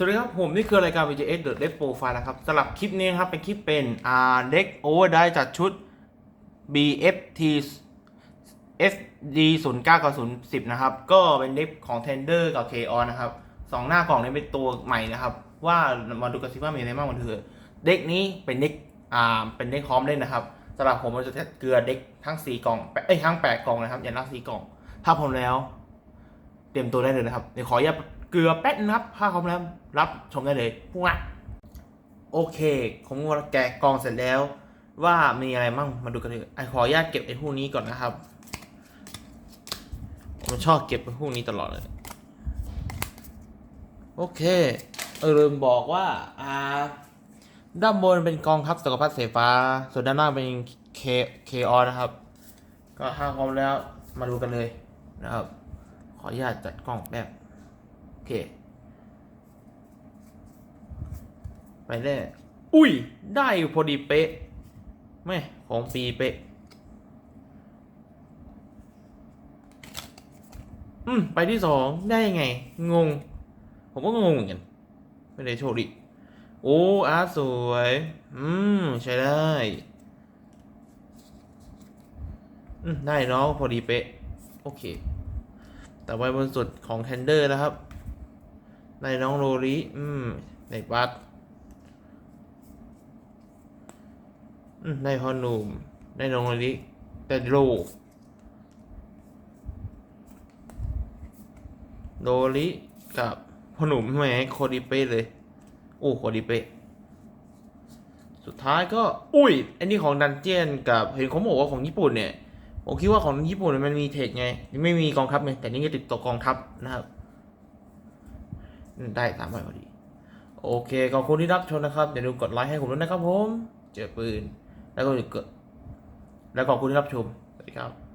สวัสดีครับผมนี่คือรายการ VJS The Deck Profile นะครับสำหรับคลิปนี้ครับเป็นคลิปเป็นอ่าเด็กโอได้จัดชุด BFT FD 0 9กับ0 10 นะครับ ก็เป็นเด็กของ Tender กับ KO นะครับสองหน้ากล่องนี้เป็นตัวใหม่นะครับ ว่ามาดูกันสิว่ามีอะไรบ้างมันคือ เด็กนี้เป็นเด็กอ่าเป็นเด็กพร้อมเล่นนะครับสำหรับผมมันจะเกลือเด็กทั้ง 4 กล่องเอ้ยทั้ง 8 กล่องนะครับอย่างละ4กล่อง ถ้าพร้อมแล้ว เตรียมตัวได้เลยนะครับเดี๋ยวขออย่าต เกือบแป๊บนะครับถ้าพร้อมแล้วรับชมได้เลยพวกโอเคผมแกะกองเสร็จแล้ว ว่ามีอะไรมั่งมาดูกันเลยไอขออนุญาตเก็บไอ้พวกนี้ก่อนนะครับผมชอบเก็บไอ้พวกนี้ตลอดเลยโอเคเออลืมบอกว่าอ่าด้านบนเป็นกองทัพจักรพรรดิสายฟ้า ส่วนด้านล่างเป็นเคเคอนะครับ ก็ถ้าพร้อมแล้วมาดูกันเลยนะครับ ขออนุญาตจัดกล้องแบบ อเค ไปได้ อุ้ย ได้กูพอดีเป๊ะไม่ของปีเป๊ะ อืม ไปที่สองได้ยังไง งง ผมก็งงเหมือนกัน ไม่ได้โชคดีโอ้อาร์ตสวย อืม ใช้ได้ อืม ได้เนาะพอดีเป๊ะ โอเค แต่ไว้บนสุดของเทนเดอร์นะครับ ได้น้องโรลิอืมได้บัตอืมได้พอนุมได้น้องโรลิได้โรโรลิกับพ่อหนุ่มแหมโคดีเป้เลยโอ้โคดีเป้สุดท้ายก็อุ้ยอันนี้ของดันเจียนกับเห็นเขาบอกว่าของญี่ปุ่นเนี่ยผมคิดว่าของญี่ปุ่นมันมีเทคไง ไม่มีกองทัพไงแต่นี่ก็ติดตัวกองทัพนะครับ ได้สามใบพอดี โอเค ขอบคุณที่รับชมนะครับ อย่าลืมกดไลค์ให้ผมด้วยนะครับผม เจอปืน แล้วก็กดแล้วขอบคุณที่รับชม สวัสดีครับ